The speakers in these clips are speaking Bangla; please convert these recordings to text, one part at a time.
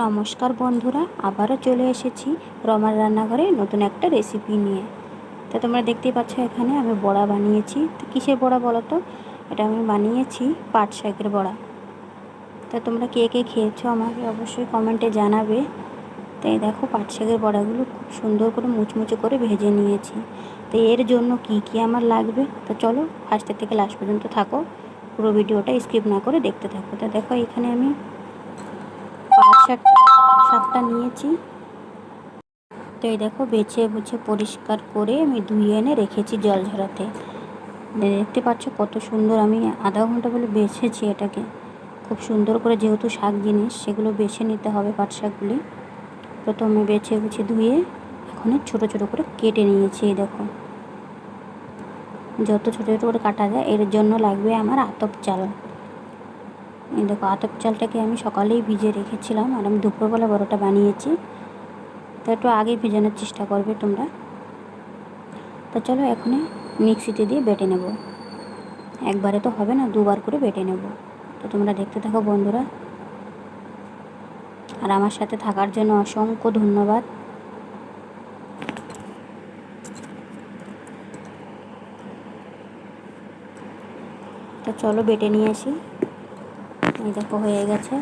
নমস্কার বন্ধুরা, আবারও চলে এসেছি রমার রান্নাঘরে নতুন একটা রেসিপি নিয়ে। তো তোমরা দেখতেই পাচ্ছ এখানে আমি বড়া বানিয়েছি। তো কিসের বড়া বলো তো? এটা আমি বানিয়েছি পাট শাকের বড়া। তো তোমরা কে কে খেয়েছো আমাকে অবশ্যই কমেন্টে জানাবে। তাই দেখো পাট শাকের বড়াগুলো খুব সুন্দর করে মুচমুচে করে ভেজে নিয়েছি। তো এর জন্য কি কি আমার লাগবে? তো চলো ফার্স্টের থেকে লাস্ট পর্যন্ত থাকো। পুরো ভিডিওটা স্কিপ না করে দেখতে থাকো। তো দেখো এখানে আমি পাট শাক, শাকটা নিয়েছি। তো এই দেখো বেছে বুছে পরিষ্কার করে আমি ধুয়ে এনে রেখেছি জল ঝরাতে। দেখতে পাচ্ছ কত সুন্দর আমি আধা ঘণ্টা বলে বেছেছি এটাকে। খুব সুন্দর করে যেহেতু শাক জিনিস, সেগুলো বেছে নিতে হবে পাট শাকগুলি। প্রথমে বেছে বুছে ধুয়ে এখন ছোট ছোট করে কেটে নিয়েছি, এই দেখো। যত ছোটো ছোটো করে কাটা যায়, এর জন্য লাগবে আমার আতপ চাল। এই দেখো, আতপ চালটাকে আমি সকালেই ভিজে রেখেছিলাম আর আমি দুপুরবেলা বড়োটা বানিয়েছি। তো একটু আগে ভেজানোর চেষ্টা করবে তোমরা। তো চলো এখনই মিক্সিতে দিয়ে বেটে নেব। একবারে তো হবে না, দুবার করে বেটে নেব। তো তোমরা দেখতে থাকো বন্ধুরা। আর আমার সাথে থাকার জন্য অসংখ্য ধন্যবাদ। তো চলো বেটে নিয়ে আসি। এই দেখো হয়ে গেছে।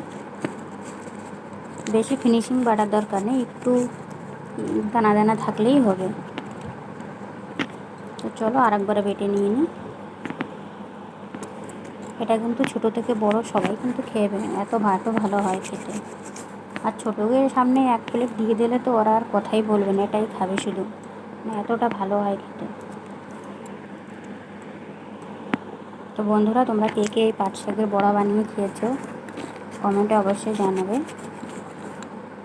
বেশি ফিনিশিং বাড়ার দরকার নেই, একটু দানা দানা থাকলেই হবে। তো চলো আর একবারে বেটে নিয়ে নিই এটা কিন্তু ছোট থেকে বড় সবাই কিন্তু খেয়ে এত ভাতও ভালো হয় খেতে। আর ছোটোকে সামনে এক প্লেট দিয়ে দিলে তো ওরা আর কথাই বলবে না, এটাই খাবে শুধু। মানে এতটা ভালো হয় খেতে। তো বন্ধুরা, তোমরা কে কে এই পাট শাকের বড়া বানিয়ে খেয়েছো? কমেন্টে অবশ্যই জানাবে।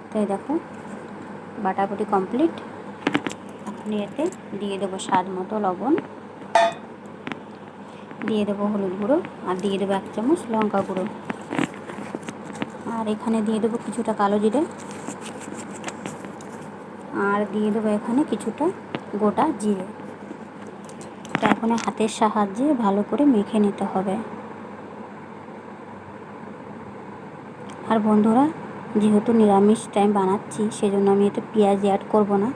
তো এই দেখো, বাটাবুটি কমপ্লিট এখন এতে দিয়ে দেবো স্বাদ মতো লবণ। দিয়ে দেবো হলুদ গুঁড়ো, আর দিয়ে দেবো এক চামচ লঙ্কা গুঁড়ো। আর এখানে দিয়ে দেবো কিছুটা কালো জিরে। আর দিয়ে দেবো এখানে কিছুটা গোটা জিরে। এটা এখন হাতের সাহায্যে ভালো করে মেখে নিতে হবে। আর বন্ধুরা, যেহেতু নিরামিষ টাইম বানাচ্ছি, সেজন্য আমি এতে পেঁয়াজ অ্যাড করব না।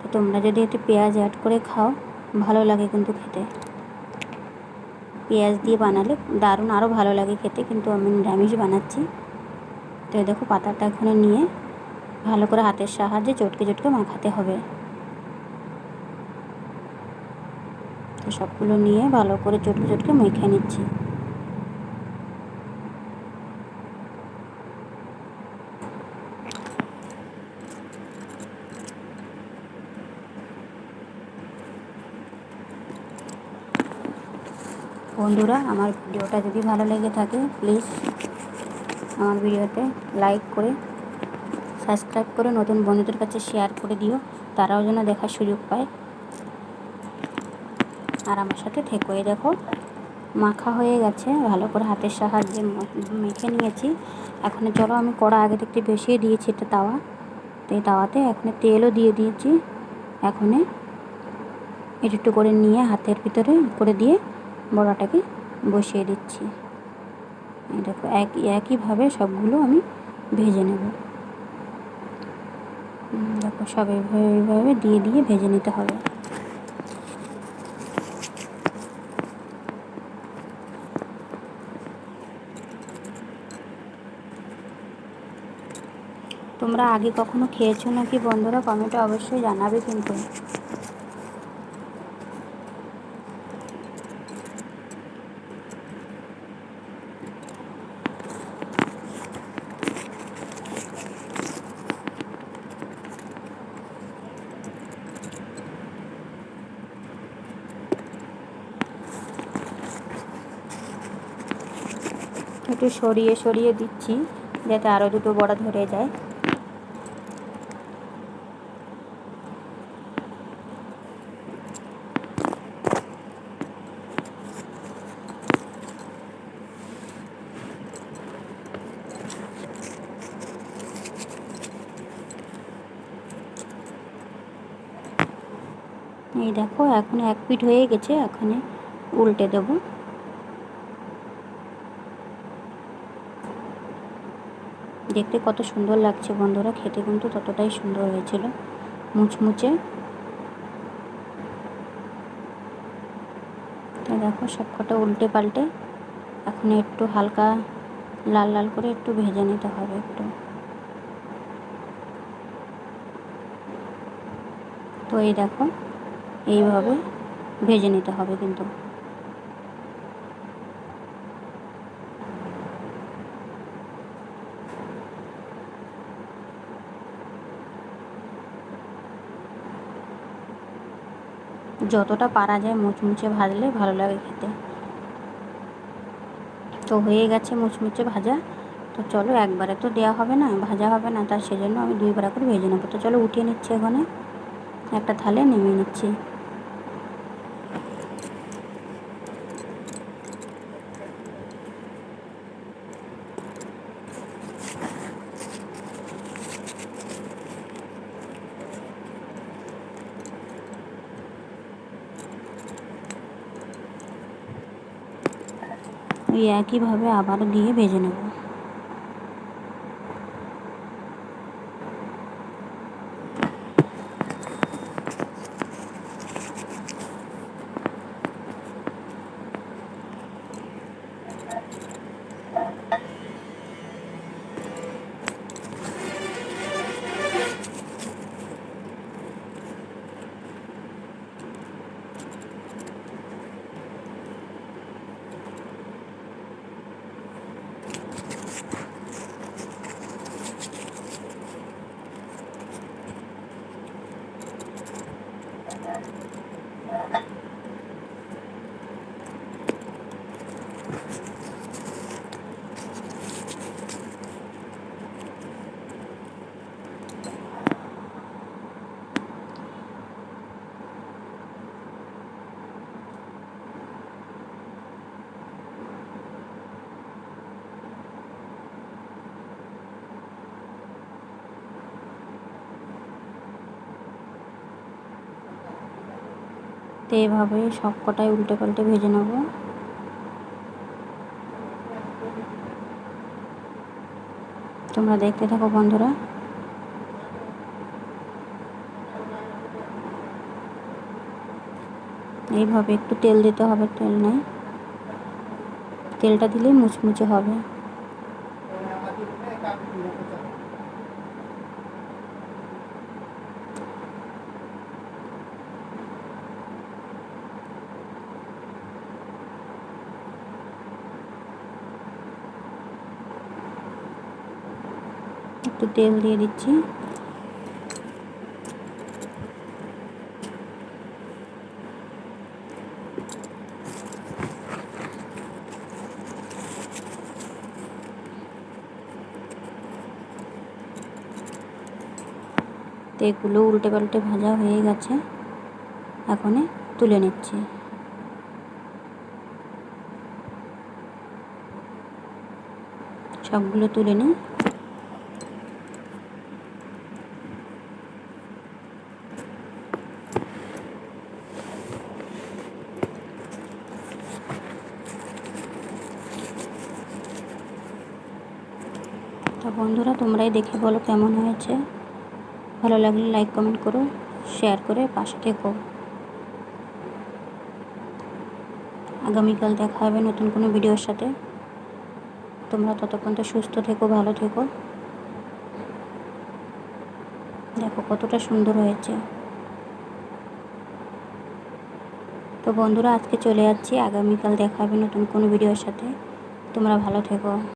তো তোমরা যদি এতে পেঁয়াজ অ্যাড করে খাও, ভালো লাগে কিন্তু খেতে। পেঁয়াজ দিয়ে বানালে দারুণ আরও ভালো লাগে খেতে, কিন্তু আমি নিরামিষ বানাচ্ছি। তো দেখো পাতাটা এখানে নিয়ে ভালো করে হাতের সাহায্যে চটকে চটকে মাখাতে হবে। তো সবগুলো নিয়ে ভালো করে চটকে চটকে মেখে নিচ্ছি। বন্ধুরা, আমার ভিডিওটা যদি ভালো লেগে থাকে প্লিজ আমার ভিডিওতে লাইক করে সাবস্ক্রাইব করে নতুন বন্ধুদের কাছে শেয়ার করে দিও, তারাও যেন দেখার সুযোগ পায়। আর আমার সাথে থেকোই দেখো। মাখা হয়ে গেছে, ভালো করে হাতের সাহায্যে মেখে নিয়েছি। এখন চলো আমি কড়া আগে থেকে বসিয়ে দিয়েছি একটা তাওয়া। তো এই তাওয়াতে এখন তেলও দিয়ে দিয়েছি। এখন একটু একটু করে নিয়ে হাতের ভিতরে করে দিয়ে বড়াটাকে বসিয়ে দিচ্ছি। দেখো এক একইভাবে সবগুলো আমি ভেজে নেব। দেখো সব এইভাবে দিয়ে দিয়ে ভেজে নিতে হবে। তোমরা আগে কখনো খেয়েছো নাকি? বন্ধুরা কমেন্টে অবশ্যই জানাবে কিন্তু। একটু সরিয়ে সরিয়ে দিচ্ছি, যাতে আরও দুটো বড়া ধরে যায়। এই দেখো, এখন এক পিঠ হয়ে গেছে, এখানে উল্টে দেবো। দেখতে কত সুন্দর লাগছে বন্ধুরা, খেতে কিন্তু ততটাই সুন্দর হয়েছিল, মুচমুচে। তো দেখো, সব কটা উল্টে পাল্টে, এখন একটু হালকা লাল লাল করে একটু ভেজে নিতে হবে একটু। তো এই দেখো এইভাবে ভেজে নিতে হবে কিন্তু। যতটা পারা যায় মুচমুচে ভাজলে ভালো লাগে খেতে। তো হয়ে গেছে মুচমুচে ভাজা। তো চলো একবারে তো দেওয়া হবে না, ভাজা হবে না তার সেজন্য আমি দুইবার করে ভেজে নেব। তো চলো উঠিয়ে নিচ্ছি এখানে। একটা থালে নেমে নিচ্ছি। ওই একইভাবে আবারও দিয়ে ভেজে নেব। তো এভাবে সব কটাই উল্টে পাল্টে ভেজে নেব। তোমরা দেখতে থাকো, বন্ধুরা। এইভাবে একটু তেল দিতে হবে, তেল নেই। তেলটা দিলে মুচমুচে হবে। একটু তেল দিয়ে দিচ্ছি। এগুলো উল্টে পাল্টে ভাজা হয়ে গেছে। এখন তুলে নিচ্ছি। সবগুলো তুলে নিই। তো বন্ধুরা, তোমরাই দেখে বলো কেমন হয়েছে। ভালো লাগলে লাইক কমেন্ট করো শেয়ার করে পাশে থেকো। আগামীকাল দেখা হবে নতুন কোনো ভিডিওর সাথে। তোমরা ততক্ষণ তো সুস্থ থেকো, ভালো থেকো। দেখো কতটা সুন্দর হয়েছে। তো বন্ধুরা, আজকে চলে যাচ্ছি। আগামীকাল দেখা হবে নতুন কোনো ভিডিওর সাথে। তোমরা ভালো থেকো।